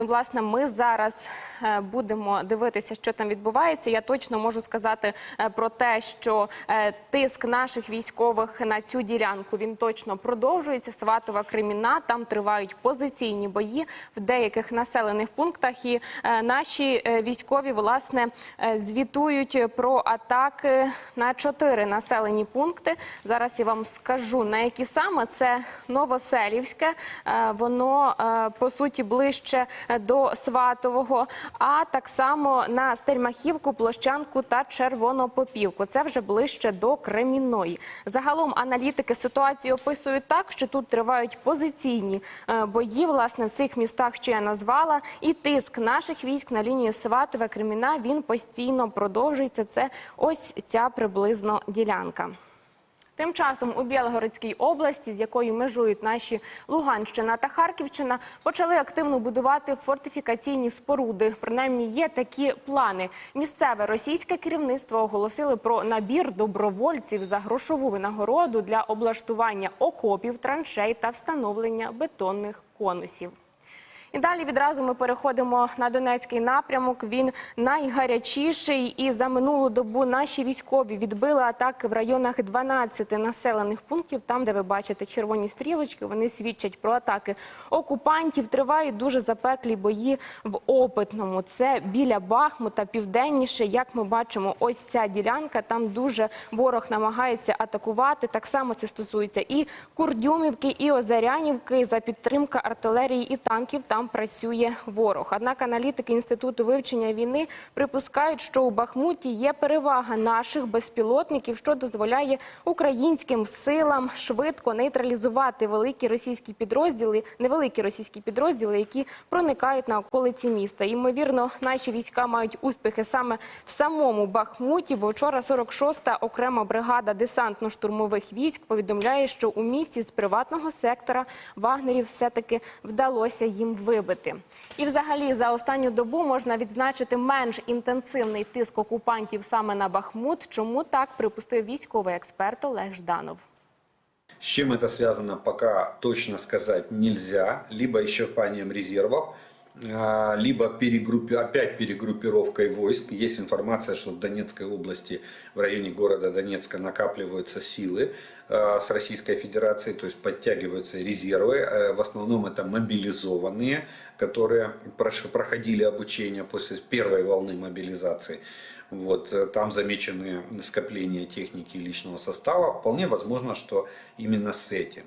Власне, ми зараз е, будемо дивитися, що там відбувається. Я точно можу сказати е, про те, що е, тиск наших військових на цю ділянку він точно продовжується. Сватова Креміна там тривають позиційні бої в деяких населених пунктах. І наші військові власне звітують про атаки на чотири населені пункти. Зараз я вам скажу на які саме це Новоселівське. Воно по суті ближче до Сватового, а так само на Стельмахівку, Площанку та Червонопопівку. Це вже ближче до Кремінної. Загалом аналітики ситуацію описують так, що тут тривають позиційні е, бої, власне, в цих містах, що я назвала, і тиск наших військ на лінії Сватове Креміна він постійно продовжується. Це ось ця приблизно ділянка. Тим часом у Білгородській області, з якою межують наші Луганщина та Харківщина, почали активно будувати фортифікаційні споруди. Принаймні є такі плани. Місцеве російське керівництво оголосили про набір добровольців за грошову винагороду для облаштування окопів, траншей та встановлення бетонних конусів. І далі відразу ми переходимо на Донецький напрямок. Він найгарячіший. І за минулу добу наші військові відбили атаки в районах 12 населених пунктів. Там, де ви бачите червоні стрілочки, вони свідчать про атаки окупантів. Тривають дуже запеклі бої в опитному. Це біля Бахмута, південніше. Як ми бачимо, ось ця ділянка. Там дуже ворог намагається атакувати. Так само це стосується і Курдюмівки, і Озарянівки за підтримка артилерії і танків. Там працює ворог. Однак аналітики інституту вивчення війни припускають, що у Бахмуті є перевага наших безпілотників, що дозволяє українським силам швидко нейтралізувати великі російські підрозділи, невеликі російські підрозділи, які проникають на околиці міста. Ймовірно, наші війська мають успіхи саме в самому Бахмуті. Бо вчора 46-та окрема бригада десантно-штурмових військ повідомляє, що у місті з приватного сектора вагнерів все таки вдалося їм вибити. І, взагалі, за останню добу можна відзначити менш інтенсивний тиск окупантів саме на Бахмут. Чому так припустив військовий експерт Олег Жданов? С чем это связано, пока точно сказать нельзя. Либо исчерпанием резервов, либо перегруппи- опять перегруппировкой войск. Есть информация, что в Донецкой области, в районе города Донецка накапливаются силы а, с Российской Федерацией, то есть подтягиваются резервы. Э, В основном это мобилизованные, которые проходили обучение после первой волны мобилизации. Вот, э, там замечены скопления техники и личного состава. Вполне возможно, что именно с этим.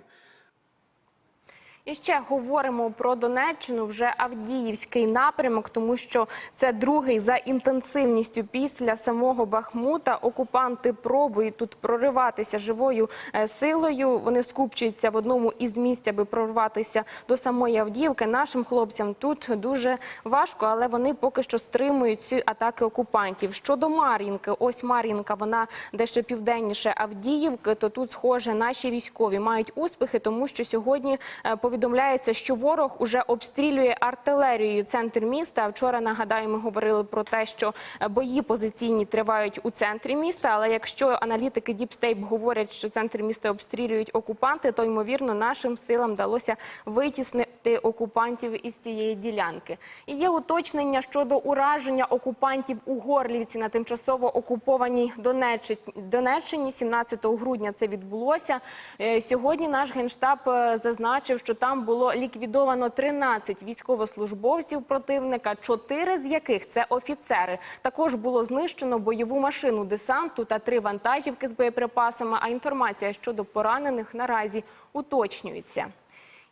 І ще говоримо про Донеччину, вже Авдіївський напрямок, тому що це другий за інтенсивністю після самого Бахмута. Окупанти пробують тут прориватися живою е, силою. Вони скупчуються в одному із місць, аби прорватися до самої Авдіївки. Нашим хлопцям тут дуже важко, але вони поки що стримують ці атаки окупантів. Щодо Мар'їнки, ось Мар'їнка, вона дещо південніше Авдіївки. То тут, схоже, наші військові мають успіхи, тому що сьогодні е, повідомляється, що ворог уже обстрілює артилерією центр міста. Вчора нагадаю, ми говорили про те, що е, бої позиційні тривають у центрі міста. Але якщо аналітики Діпстейп говорять, що центр міста обстрілюють окупанти, то ймовірно нашим силам вдалося витіснити окупантів із цієї ділянки. І є уточнення щодо ураження окупантів у Горлівці на тимчасово окупованій Донеччині. Донеччині 17 грудня це відбулося. Е, Сьогодні наш генштаб е, зазначив, що там було ліквідовано 13 військовослужбовців противника, 4 з яких це офіцери. Також було знищено бойову машину десанту та три вантажівки з боєприпасами. А інформація щодо поранених наразі уточнюється.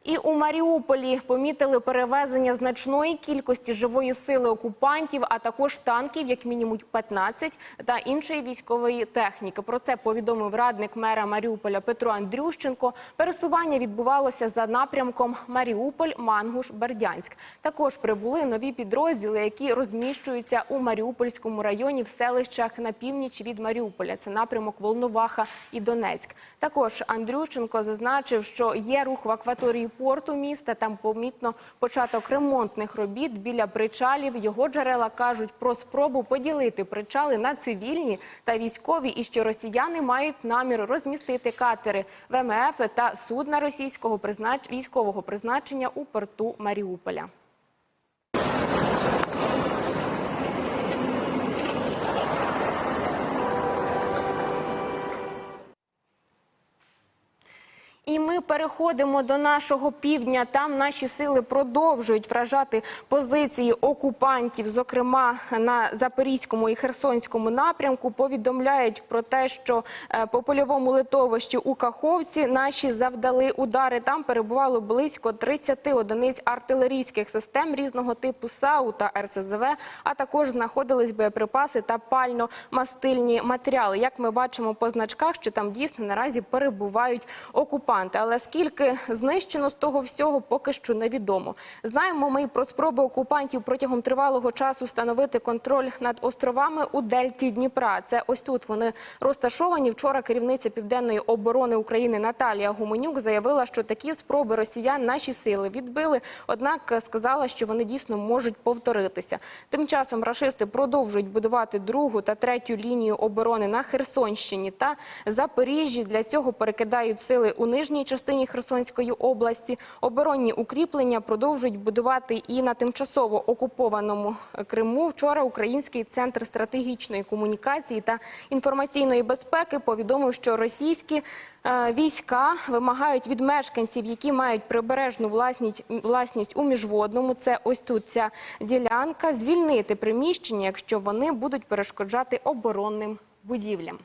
І у Маріуполі помітили перевезення значної кількості живої сили окупантів, а також танків, як мінімум 15, та іншої військової техніки. Про це повідомив радник мера Маріуполя Петро Андрющенко. Пересування відбувалося за напрямком Маріуполь, Мангуш, Бердянськ. Також прибули нові підрозділи, які розміщуються у Маріупольському районі в селищах на північ від Маріуполя. Це напрямок Волноваха і Донецьк. Також Андрющенко зазначив, що є рух в акваторії порту міста. Там помітно початок ремонтних робіт біля причалів. Його джерела кажуть про спробу поділити причали на цивільні та військові, і що росіяни мають намір розмістити катери ВМФ та судна російського признач... військового призначення у порту Маріуполя. Переходимо до нашого півдня. Там наші сили продовжують вражати позиції окупантів, зокрема на Запорізькому і Херсонському напрямку. Повідомляють про те, що е, по польовому литовищі у Каховці наші завдали удари. Там перебувало близько 30 одиниць артилерійських систем різного типу САУ та РСЗВ, а також знаходились боєприпаси та пально-мастильні матеріали. Як ми бачимо по значках, що там дійсно наразі перебувають окупанти. Але скільки знищено з того всього, поки що невідомо. Знаємо ми про спроби окупантів протягом тривалого часу встановити контроль над островами у дельті Дніпра. Це ось тут вони розташовані. Вчора керівниця південної оборони України Наталія Гуменюк заявила, що такі спроби росіян наші сили відбили. Однак сказала, що вони дійсно можуть повторитися. Тим часом рашисти продовжують будувати другу та третю лінію оборони на Херсонщині та Запоріжжі. Для цього перекидають сили у нижній частині Херсонської області. Оборонні укріплення продовжують будувати і на тимчасово окупованому Криму. Вчора Український центр стратегічної комунікації та інформаційної безпеки повідомив, що російські е, війська вимагають від мешканців, які мають прибережну власність, власність у міжводному. Це ось тут ця ділянка, звільнити приміщення, якщо вони будуть перешкоджати оборонним будівлям.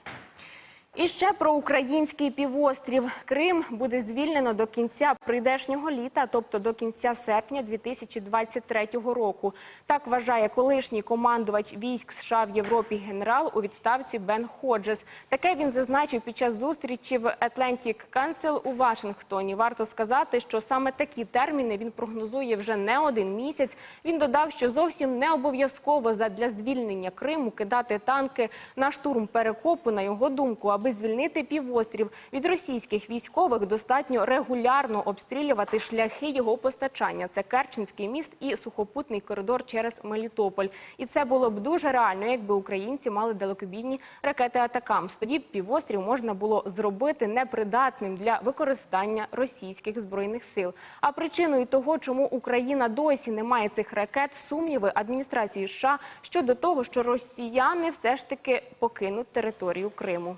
І ще про український півострів. Крим буде звільнено до кінця прийдешнього літа, тобто до кінця серпня 2023 року. Так вважає колишній командувач військ США в Європі генерал у відставці Бен Ходжес. Таке він зазначив під час зустрічі в Atlantic Council у Вашингтоні. Варто сказати, що саме такі терміни він прогнозує вже не один місяць. Він додав, що зовсім не обов'язково задля звільнення Криму кидати танки на штурм перекопу. На його думку, аби звільнити півострів від російських військових, достатньо регулярно обстрілювати шляхи його постачання. Це Керченський міст і сухопутний коридор через Мелітополь. І це було б дуже реально, якби українці мали далекобійні ракети Атакамс. Тоді півострів можна було зробити непридатним для використання російських збройних сил. А причиною того, чому Україна досі не має цих ракет, сумніви адміністрації США щодо того, що росіяни все ж таки покинуть територію Криму.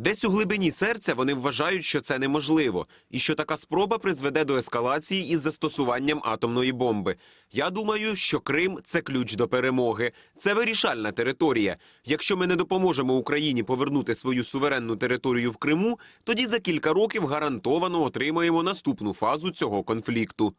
Десь у глибині серця вони вважають, що це неможливо, і що така спроба призведе до ескалації із застосуванням атомної бомби. Я думаю, що Крим це ключ до перемоги. Це вирішальна територія. Якщо ми не допоможемо Україні повернути свою суверенну територію в Криму, тоді за кілька років гарантовано отримаємо наступну фазу цього конфлікту.